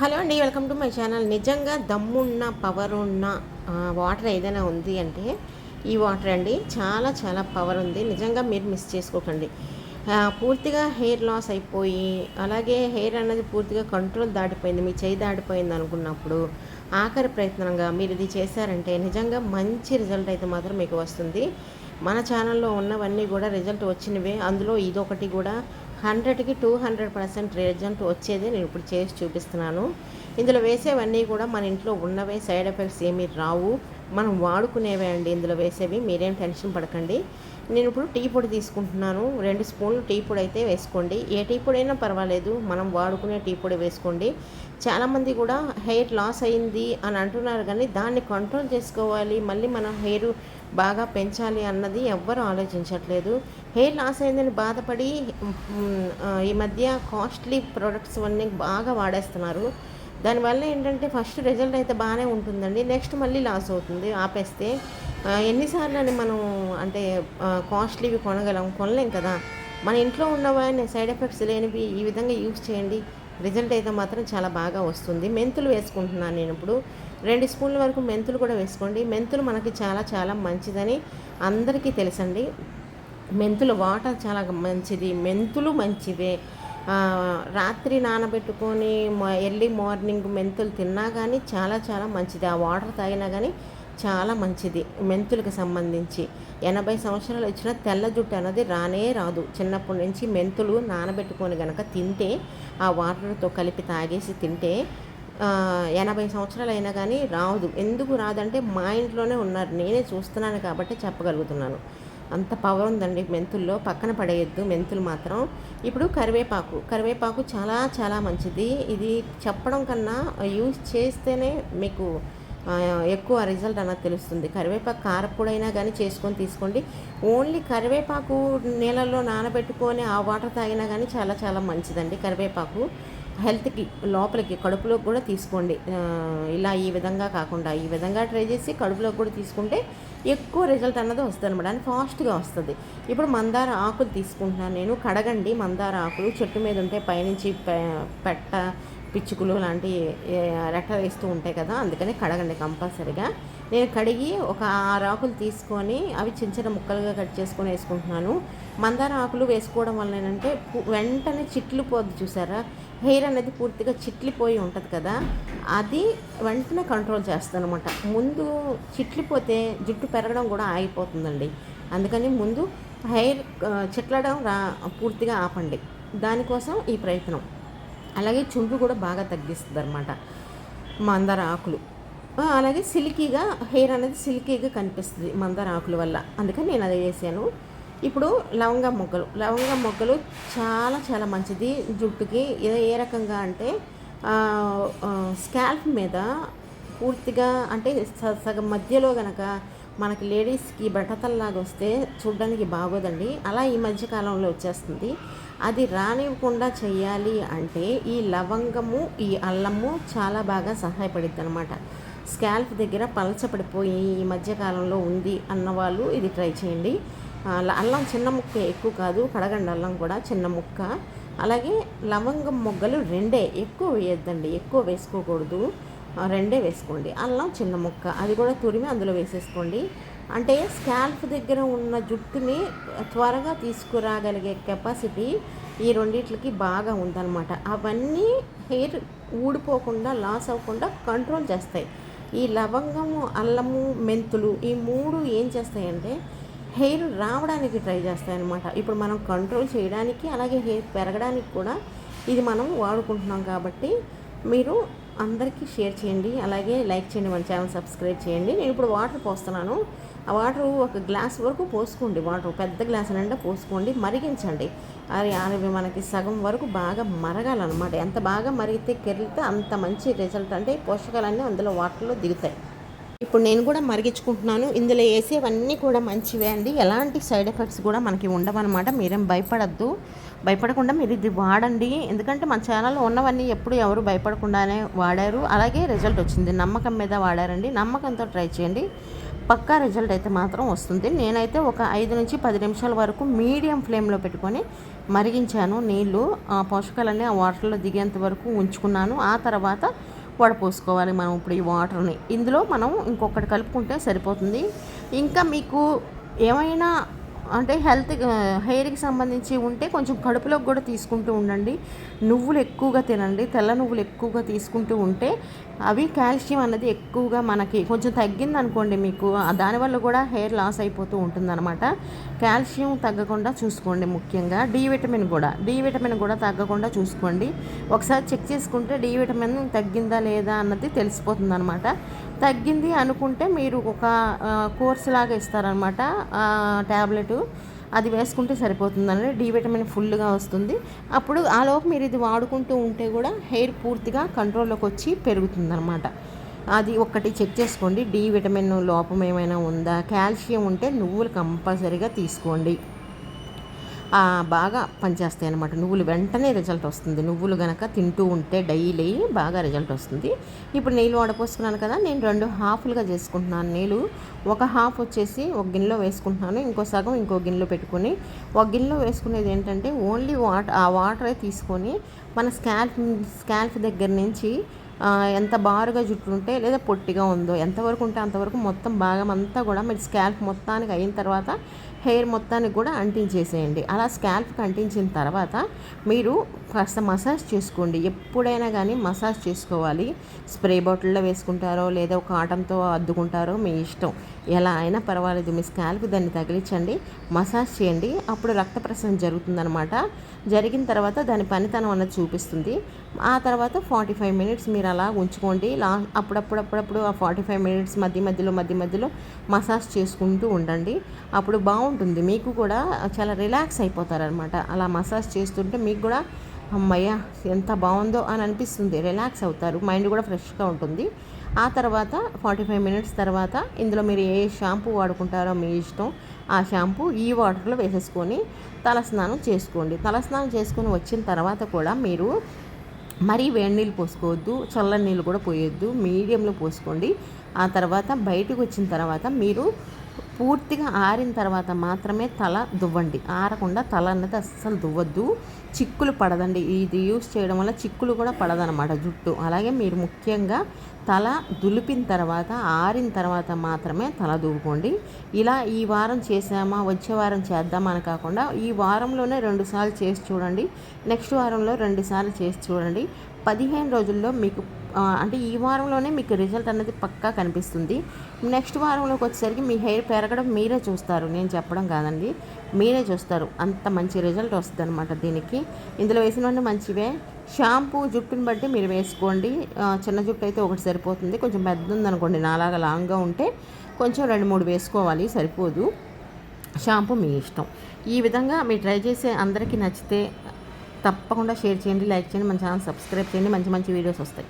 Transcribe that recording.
Hello అండి welcome to my channel. నిజంగా దమ్మున్న పవర్ ఉన్న వాటర్ ఏదైనా ఉంది అంటే ఈ వాటర్ అండి చాలా చాలా పవర్ ఉంది. నిజంగా మీరు మిస్ చేసుకోకండి. పూర్తిగా హెయిర్ లాస్ అయిపోయి అలాగే హెయిర్ అనేది పూర్తిగా కంట్రోల్ దాటిపోయింది. మీ చేయి దాటిపోయింది అనుకున్నప్పుడు ఆఖరి ప్రయత్నంగా మీరు ఇది చేశారంటే నిజంగా మంచి రిజల్ట్ అయితే మాత్రం మీకు వస్తుంది. మన ఛానల్లో ఉన్నవన్నీ కూడా రిజల్ట్ వచ్చినవే. అందులో ఇదొకటి కూడా హండ్రెడ్కి టూ హండ్రెడ్ పర్సెంట్ రిజల్ట్ వచ్చేది నేను ఇప్పుడు చేసి చూపిస్తున్నాను. ఇందులో వేసేవన్నీ కూడా మన ఇంట్లో ఉన్నవే సైడ్ ఎఫెక్ట్స్ ఏమీ రావు. మనం వాడుకునేవే అండి ఇందులో వేసేవి. మీరేం టెన్షన్ పడకండి. నేను ఇప్పుడు టీ పొడి తీసుకుంటున్నాను. రెండు స్పూన్లు టీ పొడి అయితే వేసుకోండి. ఏ టీ పొడి అయినా పర్వాలేదు. మనం వాడుకునే టీ పొడి వేసుకోండి. చాలామంది కూడా హెయిర్ లాస్ అయింది అని అంటున్నారు కానీ దాన్ని కంట్రోల్ చేసుకోవాలి. మళ్ళీ మన హెయిర్ బాగా పెంచాలి అన్నది ఎవ్వరు ఆలోచించట్లేదు. హెయిర్ లాస్ అయిందని బాధపడి ఈ మధ్య కాస్ట్లీ ప్రొడక్ట్స్ అన్నీ బాగా వాడేస్తున్నారు. దానివల్ల ఏంటంటే ఫస్ట్ రిజల్ట్ అయితే బాగానే ఉంటుందండి. నెక్స్ట్ మళ్ళీ లాస్ అవుతుంది ఆపేస్తే. ఎన్నిసార్లు అని మనం అంటే కాస్ట్లీవి కొనగలం కొనలేం కదా. మన ఇంట్లో ఉన్నవన్నీ సైడ్ ఎఫెక్ట్స్ లేనివి ఈ విధంగా యూజ్ చేయండి. రిజల్ట్ అయితే మాత్రం చాలా బాగా వస్తుంది. మెంతులు వేసుకుంటున్నాను నేను ఇప్పుడు. రెండు స్పూన్ల వరకు మెంతులు కూడా వేసుకోండి. మెంతులు మనకి చాలా చాలా మంచిదని అందరికీ తెలుసండి. మెంతులు వాటర్ చాలా మంచిది. మెంతులు మంచిదే రాత్రి నానబెట్టుకొని ఎర్లీ మార్నింగ్ మెంతులు తిన్నా కానీ చాలా చాలా మంచిది. ఆ వాటర్ తాగినా కానీ చాలా మంచిది మెంతులకు సంబంధించి. ఎనభై సంవత్సరాలు వచ్చిన తెల్ల జుట్టు అనేది రానే రాదు. చిన్నప్పటి నుంచి మెంతులు నానబెట్టుకొని గనక తింటే ఆ వాటర్తో కలిపి తాగేసి తింటే ఎనభై సంవత్సరాలు అయినా కానీ రాదు. ఎందుకు రాదంటే మా ఇంట్లోనే ఉన్నారు. నేనే చూస్తున్నాను కాబట్టి చెప్పగలుగుతున్నాను. అంత పవర్ ఉందండి మెంతుల్లో. పక్కన పడేయద్దు మెంతులు మాత్రం. ఇప్పుడు కరివేపాకు. కరివేపాకు చాలా చాలా మంచిది. ఇది చెప్పడం కన్నా యూజ్ చేస్తేనే మీకు ఎక్కువ రిజల్ట్ అన్నది తెలుస్తుంది. కరివేపాకు కారపొడైనా కానీ చేసుకొని తీసుకోండి. ఓన్లీ కరివేపాకు నీళ్ళల్లో నానబెట్టుకొని ఆ వాటర్ తాగినా కానీ చాలా చాలా మంచిదండి కరివేపాకు. హెల్త్కి లోపలికి కడుపులోకి కూడా తీసుకోండి. ఇలా ఈ విధంగా కాకుండా ఈ విధంగా ట్రై చేసి కడుపులోకి కూడా తీసుకుంటే ఎక్కువ రిజల్ట్ అన్నది వస్తుంది అనమాట అని ఫాస్ట్గా వస్తుంది. ఇప్పుడు మందార ఆకులు తీసుకుంటున్నాను నేను. కడగండి మందార ఆకులు. చెట్టు మీద ఉంటే పైనుంచి పె- పెట్ట పిచ్చుకులు లాంటి రెట్ట వేస్తూ ఉంటాయి కదా అందుకని కడగండి కంపల్సరిగా. నేను కడిగి ఒక ఆరు ఆకులు తీసుకొని అవి చిన్న చిన్న ముక్కలుగా కట్ చేసుకొని వేసుకుంటున్నాను. మందార ఆకులు వేసుకోవడం వల్ల ఏంటంటే వెంటనే చిట్లు పోద్ది చూసారా? హెయిర్ అనేది పూర్తిగా చిట్లిపోయి ఉంటుంది కదా అది వెంటనే కంట్రోల్ చేస్తుంది అనమాట ముందు చిట్లిపోతే జుట్టు పెరగడం కూడా ఆగిపోతుందండి. అందుకని ముందు హెయిర్ చిట్లడం రా పూర్తిగా ఆపండి. దానికోసం ఈ ప్రయత్నం. అలాగే చుండ్రు కూడా బాగా తగ్గిస్తుంది అనమాట మందార ఆకులు. అలాగే సిల్కీగా హెయిర్ అనేది సిల్కీగా కనిపిస్తుంది మందార ఆకుల వల్ల. అందుకని నేను అది వేసాను. ఇప్పుడు లవంగ మొగ్గలు. లవంగ మొగ్గలు చాలా చాలా మంచిది. జుట్టుకి ఏ ఏ రకంగా అంటే స్కాల్ప్ మీద పూర్తిగా అంటే సగం మధ్యలో కనుక మనకి లేడీస్కి బట్టతల్లాగా వస్తే చూడడానికి బాగోదండి. అలా ఈ మధ్యకాలంలో వచ్చేస్తుంది. అది రానివ్వకుండా చేయాలి అంటే ఈ లవంగము ఈ అల్లము చాలా బాగా సహాయపడుద్ది అనమాట స్కాల్ప్ దగ్గర పలచపడిపోయి ఈ మధ్యకాలంలో ఉంది అన్న వాళ్ళు ఇది ట్రై చేయండి. అల్లం చిన్న ముక్క ఎక్కువ కాదు కడగండి అల్లం కూడా చిన్న ముక్క. అలాగే లవంగం మొగ్గలు రెండే ఎక్కువ వేయద్దండి ఎక్కువ వేసుకోకూడదు. రెండే వేసుకోండి. అల్లం చిన్న ముక్క అది కూడా తురిమి అందులో వేసేసుకోండి. అంటే స్కాల్ఫ్ దగ్గర ఉన్న జుట్టుని త్వరగా తీసుకురాగలిగే కెపాసిటీ ఈ రెండిట్లకి బాగా ఉందన్నమాట. అవన్నీ హెయిర్ ఊడిపోకుండా లాస్ అవ్వకుండా కంట్రోల్ చేస్తాయి. ఈ లవంగము అల్లము మెంతులు ఈ మూడు ఏం చేస్తాయంటే హెయిర్ రావడానికి ట్రై చేస్తాయి అనమాట ఇప్పుడు మనం కంట్రోల్ చేయడానికి అలాగే హెయిర్ పెరగడానికి కూడా ఇది మనం వాడుకుంటున్నాం కాబట్టి మీరు అందరికీ షేర్ చేయండి. అలాగే లైక్ చేయండి మన ఛానల్ సబ్స్క్రైబ్ చేయండి. నేను ఇప్పుడు వాటర్ పోస్తున్నాను. ఆ వాటర్ ఒక గ్లాస్ వరకు పోసుకోండి. వాటర్ పెద్ద గ్లాస్ నిండా పోసుకోండి. మరిగించండి. అది అవి మనకి సగం వరకు బాగా మరగాలన్నమాట. ఎంత బాగా మరిగితే కెరిగితే అంత మంచి రిజల్ట్ అంటే పోషకాలన్నీ అందులో వాటర్లో దిగుతాయి. ఇప్పుడు నేను కూడా మరిగించుకుంటున్నాను. ఇందులో వేసేవన్నీ కూడా మంచివే అండి. ఎలాంటి సైడ్ ఎఫెక్ట్స్ కూడా మనకి ఉండవన్నమాట. మీరేం భయపడద్దు. భయపడకుండా మీరు ఇది వాడండి. ఎందుకంటే మన ఛానల్లో ఉన్నవన్నీ ఎప్పుడు ఎవరు భయపడకుండానే వాడారు. అలాగే రిజల్ట్ వచ్చింది. నమ్మకం మీద వాడారండి. నమ్మకంతో ట్రై చేయండి. పక్కా రిజల్ట్ అయితే మాత్రం వస్తుంది. నేనైతే ఒక ఐదు నుంచి పది నిమిషాల వరకు మీడియం ఫ్లేమ్లో పెట్టుకొని మరిగించాను నీళ్ళు ఆ పోషకాలన్నీ ఆ వాటర్లో దిగేంత వరకు ఉంచుకున్నాను. ఆ తర్వాత వడపోసుకోవాలి మనం ఇప్పుడు ఈ వాటర్ని. ఇందులో మనం ఇంకొకటి కలుపుకుంటే సరిపోతుంది. ఇంకా మీకు ఏమైనా అంటే హెల్త్ హెయిర్కి సంబంధించి ఉంటే కొంచెం కడుపులోకి కూడా తీసుకుంటూ ఉండండి. నువ్వులు ఎక్కువగా తినండి. తెల్ల నువ్వులు ఎక్కువగా తీసుకుంటూ ఉంటే అవి కాల్షియం అన్నది ఎక్కువగా మనకి కొంచెం తగ్గింది అనుకోండి మీకు దానివల్ల కూడా హెయిర్ లాస్ అయిపోతూ ఉంటుందన్నమాట. కాల్షియం తగ్గకుండా చూసుకోండి ముఖ్యంగా. డి విటమిన్ కూడా డి విటమిన్ కూడా తగ్గకుండా చూసుకోండి. ఒకసారి చెక్ చేసుకుంటే డి విటమిన్ తగ్గిందా లేదా అన్నది తెలిసిపోతుంది అనమాట తగ్గింది అనుకుంటే మీరు ఒక కోర్స్ లాగా ఇస్తారనమాట ట్యాబ్లెట్ అది వేసుకుంటే సరిపోతుందండి. డి విటమిన్ ఫుల్గా వస్తుంది. అప్పుడు ఆలోపు మీరు ఇది వాడుకుంటూ ఉంటే కూడా హెయిర్ పూర్తిగా కంట్రోల్లోకి వచ్చి పెరుగుతుందన్నమాట. అది ఒక్కటి చెక్ చేసుకోండి. డి విటమిన్ లోపం ఏమైనా ఉందా? కాల్షియం ఉంటే నువ్వులు కంపల్సరీగా తీసుకోండి. బాగా పనిచేస్తాయి అనమాట నువ్వులు వెంటనే రిజల్ట్ వస్తుంది. నువ్వులు గనక తింటూ ఉంటే డైలీ బాగా రిజల్ట్ వస్తుంది. ఇప్పుడు నీళ్ళు వడపోసుకున్నాను కదా నేను రెండు హాఫ్లుగా చేసుకుంటున్నాను. నీళ్ళు ఒక హాఫ్ వచ్చేసి ఒక గిన్నెలో వేసుకుంటున్నాను. ఇంకో సగం ఇంకో గిన్నెలో పెట్టుకొని ఒక గిన్నెలో వేసుకునేది ఏంటంటే ఓన్లీ వాటర్ ఆ వాటరే తీసుకొని మన స్కాల్ఫ్ స్కాల్ఫ్ దగ్గర నుంచి ఎంత బారుగా జుట్టు ఉంటే లేదా పొట్టిగా ఉందో ఎంతవరకు ఉంటే అంతవరకు మొత్తం భాగం అంతా కూడా మీరు స్కాల్ఫ్ మొత్తానికి అయిన తర్వాత హెయిర్ మొత్తానికి కూడా అంటించేసేయండి. అలా స్కాల్ప్కి అంటించిన తర్వాత మీరు కాస్త మసాజ్ చేసుకోండి. ఎప్పుడైనా కానీ మసాజ్ చేసుకోవాలి. స్ప్రే బాటిల్లో వేసుకుంటారో లేదా ఒక ఆటంతో అద్దుకుంటారో మీ ఇష్టం. ఎలా అయినా పర్వాలేదు. మీ స్కాల్ప్ దాన్ని తగిలించండి. మసాజ్ చేయండి. అప్పుడు రక్త ప్రసరణ జరుగుతుందనమాట జరిగిన తర్వాత దాని పనితనం అన్నది చూపిస్తుంది. ఆ తర్వాత ఫార్టీ ఫైవ్ మినిట్స్ మీరు అలా ఉంచుకోండి. లా అప్పుడప్పుడు అప్పుడప్పుడు ఆ ఫార్టీ ఫైవ్ మినిట్స్ మధ్య మధ్యలో మధ్య మధ్యలో మసాజ్ చేసుకుంటూ ఉండండి. అప్పుడు బాగుంటుంది. మీకు కూడా చాలా రిలాక్స్ అయిపోతారనమాట అలా మసాజ్ చేస్తుంటే మీకు కూడా అమ్మయ్య ఎంత బాగుందో అని అనిపిస్తుంది. రిలాక్స్ అవుతారు. మైండ్ కూడా ఫ్రెష్గా ఉంటుంది. ఆ తర్వాత ఫార్టీ ఫైవ్ మినిట్స్ తర్వాత ఇందులో మీరు ఏ షాంపూ వాడుకుంటారో మీ ఇష్టం ఆ షాంపూ ఈ వాటర్లో వేసేసుకొని తలస్నానం చేసుకోండి. తలస్నానం చేసుకొని వచ్చిన తర్వాత కూడా మీరు మరీ వేడి నీళ్ళు పోసుకోవద్దు చల్లని నీళ్ళు కూడా పోయొద్దు మీడియంలో పోసుకోండి. ఆ తర్వాత బయటకు వచ్చిన తర్వాత మీరు పూర్తిగా ఆరిన తర్వాత మాత్రమే తల దువ్వండి. ఆరకుండా తల అన్నది అస్సలు దువ్వద్దు. చిక్కులు పడదండి. ఇది యూస్ చేయడం వల్ల చిక్కులు కూడా పడదనమాట జుట్టు. అలాగే మీరు ముఖ్యంగా తల దులిపిన తర్వాత ఆరిన తర్వాత మాత్రమే తల దువ్వుకోండి. ఇలా ఈ వారం చేసామా వచ్చే వారం చేద్దామని కాకుండా ఈ వారంలోనే రెండుసార్లు చేసి చూడండి. నెక్స్ట్ వారంలో రెండుసార్లు చేసి చూడండి. పదిహేను రోజుల్లో మీకు అంటే ఈ వారంలోనే మీకు రిజల్ట్ అనేది పక్కా కనిపిస్తుంది. నెక్స్ట్ వారంలోకి వచ్చేసరికి మీ హెయిర్ పెరగడం మీరే చూస్తారు. నేను చెప్పడం కాదండి. మీరే చూస్తారు. అంత మంచి రిజల్ట్ వస్తుంది అనమాట దీనికి. ఇందులో వేసినవన్నీ మంచివే. షాంపూ జుట్టుని బట్టి మీరు వేసుకోండి. చిన్న జుట్టు అయితే ఒకటి సరిపోతుంది. కొంచెం పెద్ద ఉందనుకోండి నాలాగా లాంగ్గా ఉంటే కొంచెం రెండు మూడు వేసుకోవాలి సరిపోదు. షాంపూ మీ ఇష్టం. ఈ విధంగా మీరు ట్రై చేసే అందరికీ నచ్చితే తప్పకుండా షేర్ చేయండి లైక్ చేయండి మన ఛానల్ సబ్స్క్రైబ్ చేయండి. మంచి మంచి వీడియోస్ వస్తాయి.